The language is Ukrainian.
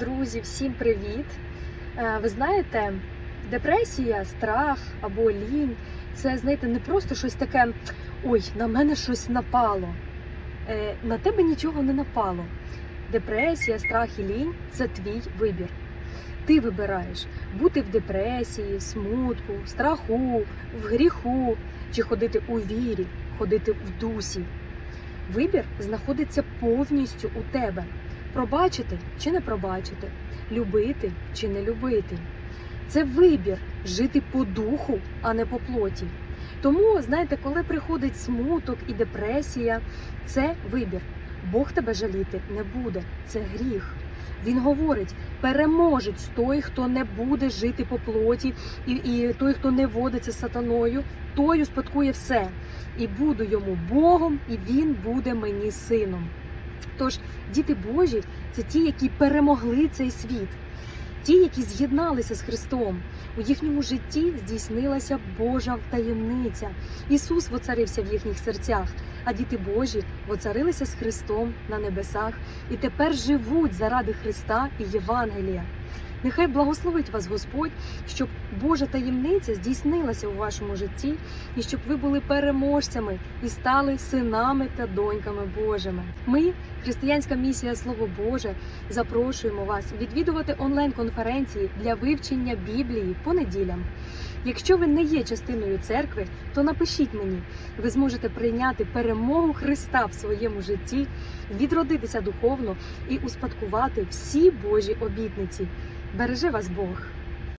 Друзі, всім привіт! Е, Ви знаєте, депресія, страх або лінь це, знаєте, не просто щось таке, ой, на мене щось напало. Е, На тебе нічого не напало. Депресія, страх і лінь це твій вибір. Ти вибираєш бути в депресії, смутку, страху, в гріху чи ходити у вірі, ходити в дусі. Вибір знаходиться повністю у тебе пробачити чи не пробачити, любити чи не любити. Це вибір жити по духу, а не по плоті. Тому, знаєте, коли приходить смуток і депресія, це вибір. Бог тебе жаліти не буде, це гріх. Він говорить: переможець той, хто не буде жити по плоті, і, і той, хто не водиться сатаною, той успадкує все. І буду йому Богом, і він буде мені сином. Тож діти Божі це ті, які перемогли цей світ, ті, які з'єдналися з Христом. У їхньому житті здійснилася Божа таємниця. Ісус воцарився в їхніх серцях, а діти Божі воцарилися з Христом на небесах і тепер живуть заради Христа і Євангелія. Нехай благословить вас Господь, щоб Божа таємниця здійснилася у вашому житті, і щоб ви були переможцями і стали синами та доньками Божими. Ми, християнська місія Слово Боже, запрошуємо вас відвідувати онлайн-конференції для вивчення Біблії по неділям. Якщо ви не є частиною церкви, то напишіть мені. Ви зможете прийняти перемогу Христа в своєму житті, відродитися духовно і успадкувати всі Божі обітниці. Бережи вас Бог!